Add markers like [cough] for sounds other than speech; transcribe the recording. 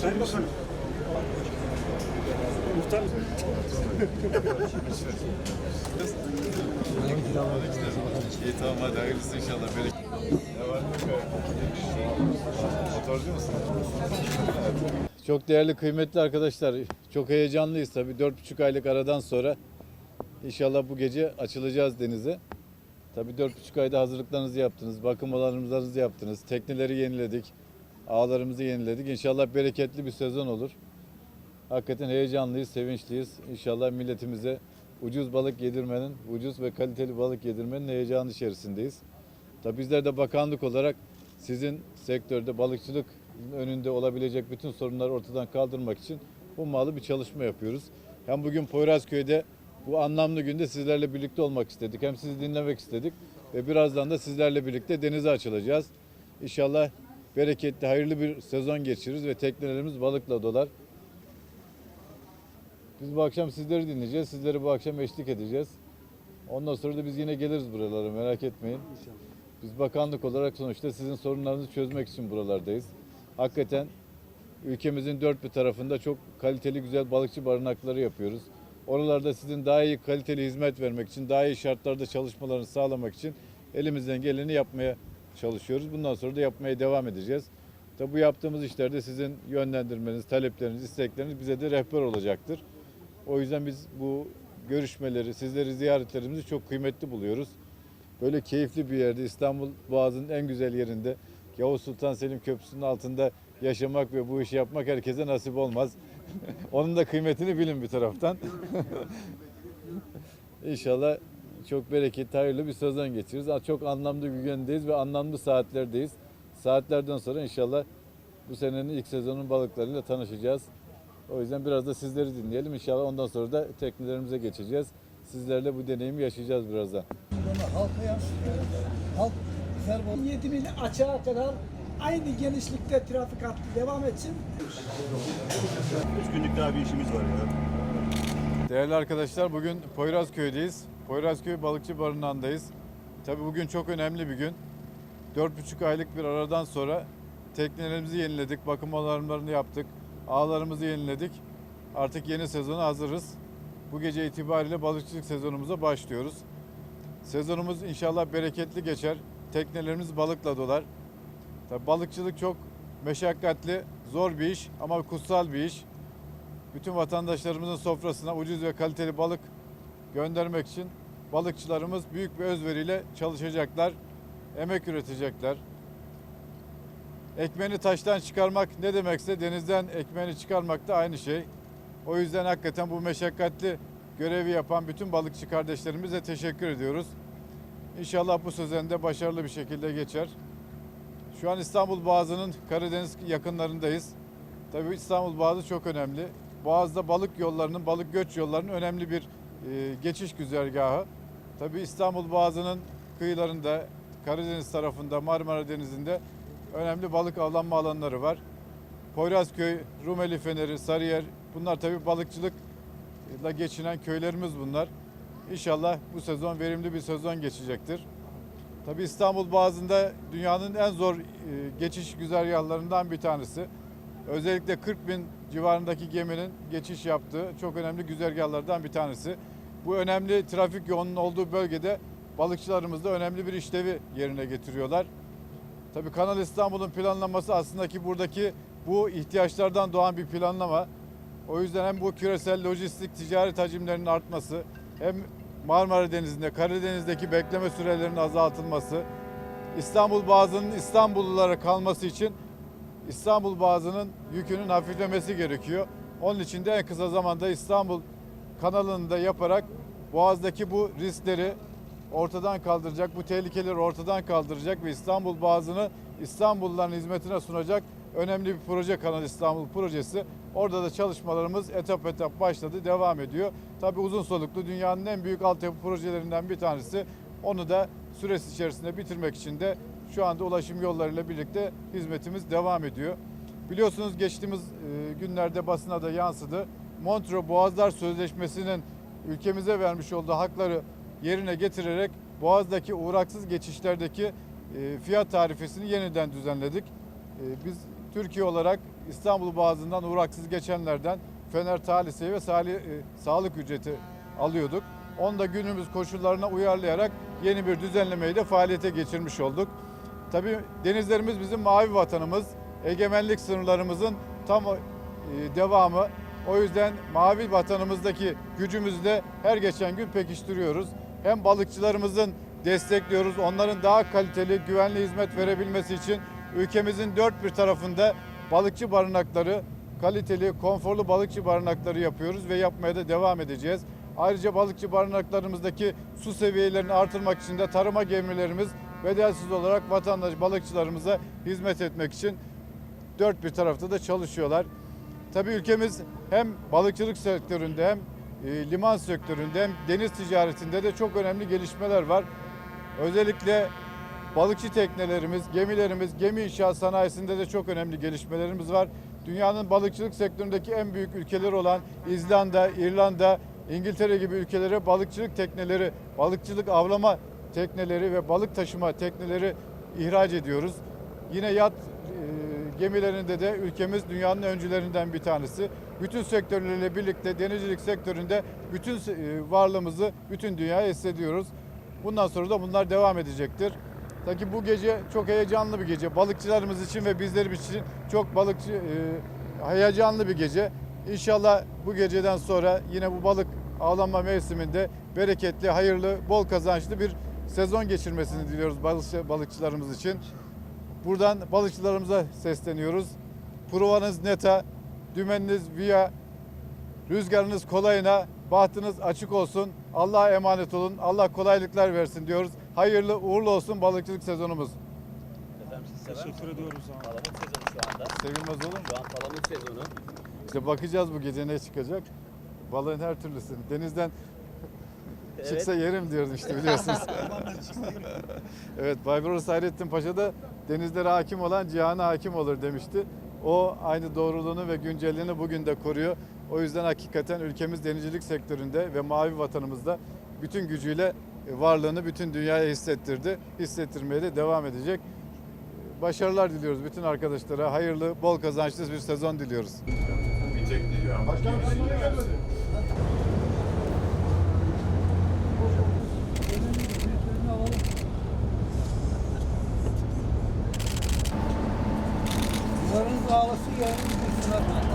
Sayın Bakanım. Muhtar. İyi tamam hadi hayırlısı inşallah. Ne var? Motorcu musun? Çok değerli kıymetli arkadaşlar. Çok heyecanlıyız tabii. Dört buçuk aylık aradan sonra inşallah bu gece açılacağız denize. Tabii dört buçuk ayda hazırlıklarınızı yaptınız. Bakım alanlarınızı yaptınız. Tekneleri yeniledik. Ağlarımızı yeniledik. İnşallah bereketli bir sezon olur. Hakikaten heyecanlıyız, sevinçliyiz. İnşallah milletimize ucuz balık yedirmenin, ucuz ve kaliteli balık yedirmenin heyecanı içerisindeyiz. Tabii bizler de bakanlık olarak sizin sektörde balıkçılık önünde olabilecek bütün sorunları ortadan kaldırmak için ummalı bir çalışma yapıyoruz. Hem bugün Poyrazköy'de bu anlamlı günde sizlerle birlikte olmak istedik. Hem sizi dinlemek istedik ve birazdan da sizlerle birlikte denize açılacağız. İnşallah bereketli, hayırlı bir sezon geçiririz ve teknelerimiz balıkla dolar. Biz bu akşam sizleri dinleyeceğiz. Sizleri bu akşam eşlik edeceğiz. Ondan sonra da biz yine geliriz buralara merak etmeyin. Biz bakanlık olarak sonuçta sizin sorunlarınızı çözmek için buralardayız. Hakikaten ülkemizin dört bir tarafında çok kaliteli güzel balıkçı barınakları yapıyoruz. Oralarda sizin daha iyi kaliteli hizmet vermek için, daha iyi şartlarda çalışmalarını sağlamak için elimizden geleni yapmaya çalışıyoruz. Bundan sonra da yapmaya devam edeceğiz. Tabi bu yaptığımız işlerde sizin yönlendirmeniz, talepleriniz, istekleriniz bize de rehber olacaktır. O yüzden biz bu görüşmeleri, sizleri ziyaretlerimizi çok kıymetli buluyoruz. Böyle keyifli bir yerde İstanbul Boğazı'nın en güzel yerinde Yavuz Sultan Selim Köprüsü'nün altında yaşamak ve bu işi yapmak herkese nasip olmaz. [laughs] Onun da kıymetini bilin bir taraftan. [laughs] İnşallah çok bereketli, hayırlı bir sezon geçiririz. Çok anlamlı bir gündeyiz ve anlamlı saatlerdeyiz. Saatlerden sonra inşallah bu senenin ilk sezonun balıklarıyla tanışacağız. O yüzden biraz da sizleri dinleyelim. İnşallah ondan sonra da teknelerimize geçeceğiz. Sizlerle bu deneyimi yaşayacağız birazdan. halka yansıtıyor. Halk Ferbol 7 mil açığa kadar aynı genişlikte trafik hattı devam etsin. Üç günlük daha bir işimiz var ya. Değerli arkadaşlar bugün Poyrazköy'deyiz. Poyrazköy Balıkçı Barınağı'ndayız. Tabii bugün çok önemli bir gün. 4,5 aylık bir aradan sonra teknelerimizi yeniledik, bakım alarmlarını yaptık, ağlarımızı yeniledik. Artık yeni sezona hazırız. Bu gece itibariyle balıkçılık sezonumuza başlıyoruz. Sezonumuz inşallah bereketli geçer. Teknelerimiz balıkla dolar. Tabii balıkçılık çok meşakkatli, zor bir iş ama kutsal bir iş. Bütün vatandaşlarımızın sofrasına ucuz ve kaliteli balık göndermek için balıkçılarımız büyük bir özveriyle çalışacaklar, emek üretecekler. Ekmeğini taştan çıkarmak ne demekse denizden ekmeğini çıkarmak da aynı şey. O yüzden hakikaten bu meşakkatli görevi yapan bütün balıkçı kardeşlerimize teşekkür ediyoruz. İnşallah bu sezonda başarılı bir şekilde geçer. Şu an İstanbul Boğazı'nın Karadeniz yakınlarındayız. Tabii İstanbul Boğazı çok önemli. Boğaz'da balık yollarının, balık göç yollarının önemli bir e, geçiş güzergahı. Tabii İstanbul Boğazı'nın kıyılarında, Karadeniz tarafında, Marmara Denizi'nde önemli balık avlanma alanları var. Poyrazköy, Rumeli Feneri, Sarıyer bunlar tabii balıkçılıkla geçinen köylerimiz bunlar. İnşallah bu sezon verimli bir sezon geçecektir. Tabii İstanbul Boğazı'nda dünyanın en zor e, geçiş güzergahlarından bir tanesi. Özellikle 40 bin civarındaki geminin geçiş yaptığı çok önemli güzergahlardan bir tanesi. Bu önemli trafik yoğunluğunun olduğu bölgede balıkçılarımız da önemli bir işlevi yerine getiriyorlar. Tabii Kanal İstanbul'un planlaması aslında ki buradaki bu ihtiyaçlardan doğan bir planlama. O yüzden hem bu küresel lojistik ticaret hacimlerinin artması hem Marmara Denizi'nde, Karadeniz'deki bekleme sürelerinin azaltılması, İstanbul Boğazı'nın İstanbullulara kalması için İstanbul Boğazı'nın yükünün hafiflemesi gerekiyor. Onun için de en kısa zamanda İstanbul kanalını da yaparak Boğaz'daki bu riskleri ortadan kaldıracak, bu tehlikeleri ortadan kaldıracak ve İstanbul Boğazı'nı İstanbulluların hizmetine sunacak önemli bir proje Kanal İstanbul projesi. Orada da çalışmalarımız etap etap başladı, devam ediyor. Tabii uzun soluklu dünyanın en büyük altyapı projelerinden bir tanesi. Onu da süresi içerisinde bitirmek için de şu anda ulaşım yollarıyla birlikte hizmetimiz devam ediyor. Biliyorsunuz geçtiğimiz e, günlerde basına da yansıdı. Montreux Boğazlar Sözleşmesi'nin ülkemize vermiş olduğu hakları yerine getirerek Boğaz'daki uğraksız geçişlerdeki e, fiyat tarifesini yeniden düzenledik. E, Biz Türkiye olarak İstanbul Boğazı'ndan uğraksız geçenlerden Fener Talisiye ve e, sağlık ücreti alıyorduk. Onu da günümüz koşullarına uyarlayarak yeni bir düzenlemeyi de faaliyete geçirmiş olduk. Tabii denizlerimiz bizim mavi vatanımız. Egemenlik sınırlarımızın tam devamı. O yüzden mavi vatanımızdaki gücümüzü de her geçen gün pekiştiriyoruz. Hem balıkçılarımızın destekliyoruz. Onların daha kaliteli, güvenli hizmet verebilmesi için ülkemizin dört bir tarafında balıkçı barınakları, kaliteli, konforlu balıkçı barınakları yapıyoruz ve yapmaya da devam edeceğiz. Ayrıca balıkçı barınaklarımızdaki su seviyelerini artırmak için de tarıma gemilerimiz bedelsiz olarak vatandaş balıkçılarımıza hizmet etmek için dört bir tarafta da çalışıyorlar. Tabii ülkemiz hem balıkçılık sektöründe hem e, liman sektöründe hem deniz ticaretinde de çok önemli gelişmeler var. Özellikle balıkçı teknelerimiz, gemilerimiz, gemi inşaat sanayisinde de çok önemli gelişmelerimiz var. Dünyanın balıkçılık sektöründeki en büyük ülkeleri olan İzlanda, İrlanda, İngiltere gibi ülkelere balıkçılık tekneleri, balıkçılık avlama tekneleri ve balık taşıma tekneleri ihraç ediyoruz. Yine yat gemilerinde de ülkemiz dünyanın öncülerinden bir tanesi. Bütün sektörlerle birlikte denizcilik sektöründe bütün e, varlığımızı bütün dünyaya hissediyoruz. Bundan sonra da bunlar devam edecektir. Tabii bu gece çok heyecanlı bir gece. Balıkçılarımız için ve bizler için çok balıkçı e, heyecanlı bir gece. İnşallah bu geceden sonra yine bu balık avlanma mevsiminde bereketli, hayırlı, bol kazançlı bir sezon geçirmesini diliyoruz balıkçı, balıkçılarımız için. Buradan balıkçılarımıza sesleniyoruz. Provanız neta, dümeniniz via, rüzgarınız kolayına, bahtınız açık olsun. Allah'a emanet olun. Allah kolaylıklar versin diyoruz. Hayırlı uğurlu olsun balıkçılık sezonumuz. Efendim siz sever Teşekkür misiniz? ediyoruz. Palamut sezonu şu anda. Sevilmez olur mu? Şu an palamut sezonu. İşte bakacağız bu gece ne çıkacak. Balığın her türlüsünü. Denizden çıksa yerim diyoruz işte biliyorsunuz. evet Bayburun Hayrettin Paşa da denizlere hakim olan cihana hakim olur demişti. O aynı doğruluğunu ve güncelliğini bugün de koruyor. O yüzden hakikaten ülkemiz denizcilik sektöründe ve mavi vatanımızda bütün gücüyle e, varlığını bütün dünyaya hissettirdi. Hissettirmeye de devam edecek. Başarılar diliyoruz bütün arkadaşlara. Hayırlı, bol kazançlı bir sezon diliyoruz. Büyüklerini Portugal, assim, é impressionante.